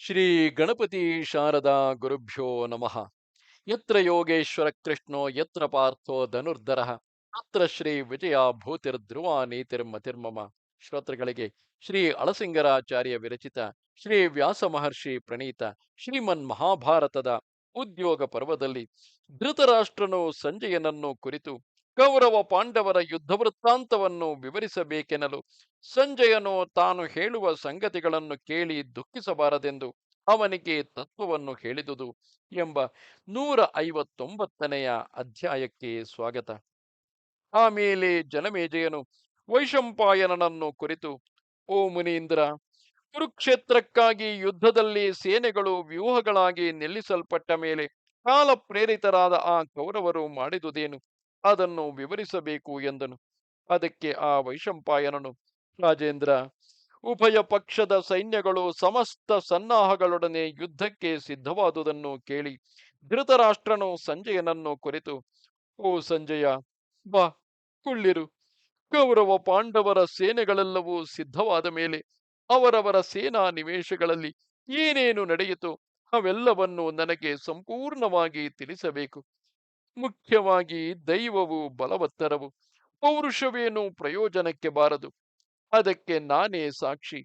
ಶ್ರೀ ಗಣಪತಿ ಶಾರದಾ ಗುರುಭ್ಯೋ ನಮಃ. ಯತ್ರ ಯೋಗೇಶ್ವರ ಕೃಷ್ಣೋ, ಯತ್ರ ಪಾರ್ಥೋ ಧನುರ್ಧರ, ಅತ್ರ ಶ್ರೀ ವಿಜಯ ಭೂತಿರ್ಧ್ರುವ ನೀತಿರ್ಮತಿರ್ಮಮ ಶ್ರೋತೃಗಳಿಗೆ ಶ್ರೀ ಅಳಸಿಂಗರಾಚಾರ್ಯ ವಿರಚಿತ ಶ್ರೀ ವ್ಯಾಸ ಮಹರ್ಷಿ ಪ್ರಣೀತ ಶ್ರೀಮನ್ ಮಹಾಭಾರತದ ಉದ್ಯೋಗ ಪರ್ವದಲ್ಲಿ ಧೃತರಾಷ್ಟ್ರನು ಸಂಜಯನನ್ನು ಕುರಿತು ಕೌರವ ಪಾಂಡವರ ಯುದ್ಧ ವೃತ್ತಾಂತವನ್ನು ವಿವರಿಸಬೇಕೆನಲು ಸಂಜಯನು ತಾನು ಹೇಳುವ ಸಂಗತಿಗಳನ್ನು ಕೇಳಿ ದುಃಖಿಸಬಾರದೆಂದು ಅವನಿಗೆ ತತ್ವವನ್ನು ಹೇಳಿದುದು ಎಂಬ ನೂರ ಐವತ್ತೊಂಬತ್ತನೆಯ ಅಧ್ಯಾಯಕ್ಕೆ ಸ್ವಾಗತ. ಆಮೇಲೆ ಜನಮೇಜಯನು ವೈಶಂಪಾಯನನನ್ನು ಕುರಿತು, ಓ ಮುನೀಂದ್ರ, ಕುರುಕ್ಷೇತ್ರಕ್ಕಾಗಿ ಯುದ್ಧದಲ್ಲಿ ಸೇನೆಗಳು ವ್ಯೂಹಗಳಾಗಿ ನಿಲ್ಲಿಸಲ್ಪಟ್ಟ ಮೇಲೆ ಕಾಲ ಪ್ರೇರಿತರಾದ ಆ ಕೌರವರು ಮಾಡಿದುದೇನು? ಅದನ್ನು ವಿವರಿಸಬೇಕು ಎಂದನು. ಅದಕ್ಕೆ ಆ ವೈಶಂಪಾಯನನು, ರಾಜೇಂದ್ರ, ಉಭಯ ಪಕ್ಷದ ಸೈನ್ಯಗಳು ಸಮಸ್ತ ಸನ್ನಾಹಗಳೊಡನೆ ಯುದ್ಧಕ್ಕೆ ಸಿದ್ಧವಾದುದನ್ನು ಕೇಳಿ ಧೃತರಾಷ್ಟ್ರನು ಸಂಜಯನನ್ನು ಕುರಿತು, ಓ ಸಂಜಯ, ಬಾ, ಕುಳ್ಳಿರು. ಕೌರವ ಪಾಂಡವರ ಸೇನೆಗಳೆಲ್ಲವೂ ಸಿದ್ಧವಾದ ಮೇಲೆ ಅವರವರ ಸೇನಾ ನಿವೇಶಗಳಲ್ಲಿ ಏನೇನು ನಡೆಯಿತು ಅವೆಲ್ಲವನ್ನು ನನಗೆ ಸಂಪೂರ್ಣವಾಗಿ ತಿಳಿಸಬೇಕು. ಮುಖ್ಯವಾಗಿ ದೈವವು ಬಲವತ್ತರವು, ಪೌರುಷವೇನು ಪ್ರಯೋಜನಕ್ಕೆ ಬಾರದು. ಅದಕ್ಕೆ ನಾನೇ ಸಾಕ್ಷಿ.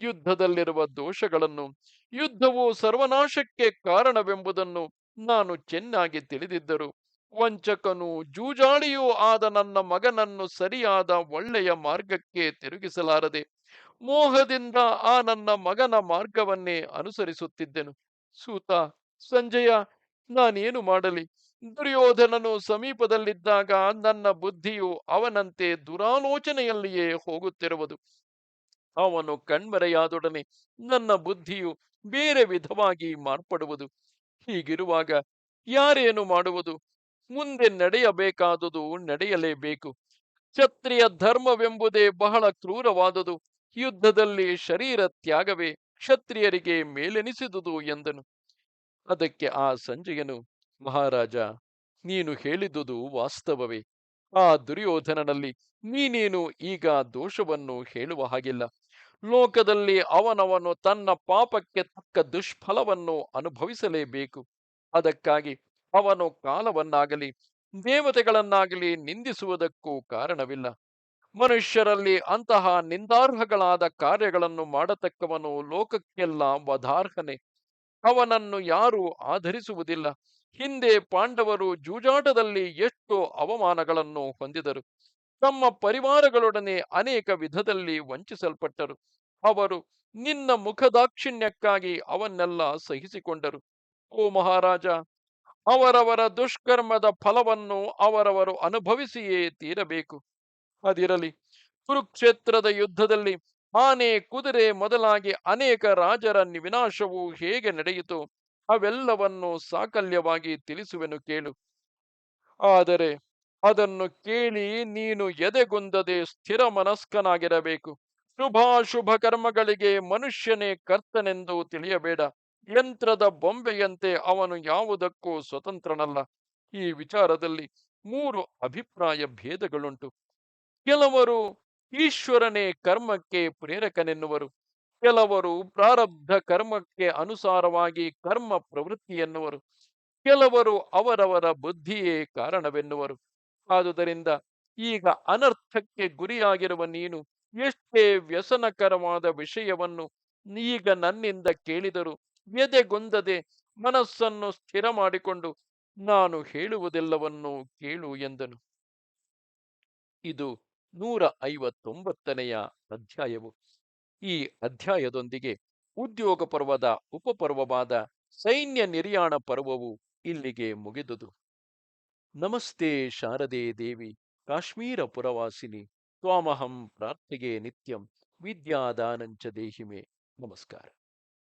ಯುದ್ಧದಲ್ಲಿರುವ ದೋಷಗಳನ್ನು, ಯುದ್ಧವು ಸರ್ವನಾಶಕ್ಕೆ ಕಾರಣವೆಂಬುದನ್ನು ನಾನು ಚೆನ್ನಾಗಿ ತಿಳಿದಿದ್ದರು. ವಂಚಕನು ಜೂಜಾಳಿಯೂ ಆದ ನನ್ನ ಮಗನನ್ನು ಸರಿಯಾದ ಒಳ್ಳೆಯ ಮಾರ್ಗಕ್ಕೆ ತಿರುಗಿಸಲಾರದೆ, ಮೋಹದಿಂದ ಆ ನನ್ನ ಮಗನ ಮಾರ್ಗವನ್ನೇ ಅನುಸರಿಸುತ್ತಿದ್ದೆನು. ಸೂತ, ಸಂಜಯ ನಾನೇನು ಮಾಡಲಿ? ದುರ್ಯೋಧನನು ಸಮೀಪದಲ್ಲಿದ್ದಾಗ ನನ್ನ ಬುದ್ಧಿಯು ಅವನಂತೆ ದುರಾಲೋಚನೆಯಲ್ಲಿಯೇ ಹೋಗುತ್ತಿರುವುದು. ಅವನು ಕಣ್ಮರೆಯಾದೊಡನೆ ನನ್ನ ಬುದ್ಧಿಯು ಬೇರೆ ವಿಧವಾಗಿ ಮಾರ್ಪಡುವುದು. ಹೀಗಿರುವಾಗ ಯಾರೇನು ಮಾಡುವುದು? ಮುಂದೆ ನಡೆಯಬೇಕಾದುದು ನಡೆಯಲೇಬೇಕು. ಕ್ಷತ್ರಿಯ ಧರ್ಮವೆಂಬುದೇ ಬಹಳ ಕ್ರೂರವಾದುದು. ಯುದ್ಧದಲ್ಲಿ ಶರೀರ ತ್ಯಾಗವೇ ಕ್ಷತ್ರಿಯರಿಗೆ ಮೇಲೆನಿಸಿದುದು ಎಂದನು. ಅದಕ್ಕೆ ಆ ಸಂಜಯನು, ಮಹಾರಾಜ, ನೀನು ಹೇಳಿದುದು ವಾಸ್ತವವೇ. ಆ ದುರ್ಯೋಧನನಲ್ಲಿ ನೀನೇನು ಈಗ ದೋಷವನ್ನು ಹೇಳುವ ಹಾಗಿಲ್ಲ. ಲೋಕದಲ್ಲಿ ಅವನವನು ತನ್ನ ಪಾಪಕ್ಕೆ ತಕ್ಕ ದುಷ್ಫಲವನ್ನು ಅನುಭವಿಸಲೇಬೇಕು. ಅದಕ್ಕಾಗಿ ಅವನು ಕಾಲವನ್ನಾಗಲಿ, ದೇವತೆಗಳನ್ನಾಗಲಿ ನಿಂದಿಸುವುದಕ್ಕೂ ಕಾರಣವಿಲ್ಲ. ಮನುಷ್ಯರಲ್ಲಿ ಅಂತಹ ನಿಂದಾರ್ಹಗಳಾದ ಕಾರ್ಯಗಳನ್ನು ಮಾಡತಕ್ಕವನು ಲೋಕಕ್ಕೆಲ್ಲ ವಧಾರ್ಹನೆ. ಅವನನ್ನು ಯಾರೂ ಆಧರಿಸುವುದಿಲ್ಲ. ಹಿಂದೆ ಪಾಂಡವರು ಜೂಜಾಟದಲ್ಲಿ ಎಷ್ಟು ಅವಮಾನಗಳನ್ನು ಹೊಂದಿದರು. ತಮ್ಮ ಪರಿವಾರಗಳೊಡನೆ ಅನೇಕ ವಿಧದಲ್ಲಿ ವಂಚಿಸಲ್ಪಟ್ಟರು. ಅವರು ನಿನ್ನ ಮುಖದಾಕ್ಷಿಣ್ಯಕ್ಕಾಗಿ ಅವನ್ನೆಲ್ಲ ಸಹಿಸಿಕೊಂಡರು. ಓ ಮಹಾರಾಜ, ಅವರವರ ದುಷ್ಕರ್ಮದ ಫಲವನ್ನು ಅವರವರು ಅನುಭವಿಸಿಯೇ ತೀರಬೇಕು. ಅದಿರಲಿ, ಕುರುಕ್ಷೇತ್ರದ ಯುದ್ಧದಲ್ಲಿ ಆನೆ ಕುದುರೆ ಮೊದಲಾಗಿ ಅನೇಕ ರಾಜರ ವಿನಾಶವು ಹೇಗೆ ನಡೆಯಿತು, ಅವೆಲ್ಲವನ್ನು ಸಾಕಲ್ಯವಾಗಿ ತಿಳಿಸುವೆನು ಕೇಳು. ಆದರೆ ಅದನ್ನು ಕೇಳಿ ನೀನು ಎದೆಗುಂದದೆ ಸ್ಥಿರ ಮನಸ್ಕನಾಗಿರಬೇಕು. ಶುಭಾಶುಭ ಕರ್ಮಗಳಿಗೆ ಮನುಷ್ಯನೇ ಕರ್ತನೆಂದು ತಿಳಿಯಬೇಡ. ಯಂತ್ರದ ಬೊಂಬೆಯಂತೆ ಅವನು ಯಾವುದಕ್ಕೂ ಸ್ವತಂತ್ರನಲ್ಲ. ಈ ವಿಚಾರದಲ್ಲಿ ಮೂರು ಅಭಿಪ್ರಾಯ ಭೇದಗಳುಂಟು. ಕೆಲವರು ಈಶ್ವರನೇ ಕರ್ಮಕ್ಕೆ ಪ್ರೇರಕನೆನ್ನುವರು. ಕೆಲವರು ಪ್ರಾರಬ್ಧ ಕರ್ಮಕ್ಕೆ ಅನುಸಾರವಾಗಿ ಕರ್ಮ ಪ್ರವೃತ್ತಿ ಎನ್ನುವರು. ಕೆಲವರು ಅವರವರ ಬುದ್ಧಿಯೇ ಕಾರಣವೆನ್ನುವರು. ಆದುದರಿಂದ ಈಗ ಅನರ್ಥಕ್ಕೆ ಗುರಿಯಾಗಿರುವ ನೀನು ಎಷ್ಟೇ ವ್ಯಸನಕರವಾದ ವಿಷಯವನ್ನು ಈಗ ನನ್ನಿಂದ ಕೇಳಿದರು ಎದೆಗೊಂದದೆ ಮನಸ್ಸನ್ನು ಸ್ಥಿರ ಮಾಡಿಕೊಂಡು ನಾನು ಹೇಳುವುದೆಲ್ಲವನ್ನೂ ಕೇಳು ಎಂದನು. ಇದು ನೂರ ಐವತ್ತೊಂಬತ್ತನೆಯ ಅಧ್ಯಾಯವು. ಈ ಅಧ್ಯಾಯದೊಂದಿಗೆ ಉದ್ಯೋಗ ಪರ್ವದ ಉಪಪರ್ವವಾದ ಸೈನ್ಯ ನಿರ್ಯಾಣ ಪರ್ವವು ಇಲ್ಲಿಗೆ ಮುಗಿದುದು. ನಮಸ್ತೆ ಶಾರದೆ ದೇವಿ, ಕಾಶ್ಮೀರ ಪುರವಾಸಿನಿ, ತ್ವಾಮಹಂ ಪ್ರಾರ್ಥಿಗೆ ನಿತ್ಯಂ ವಿದ್ಯಾದಾನಂಚ ದೇಹಿಮೆ. ನಮಸ್ಕಾರ.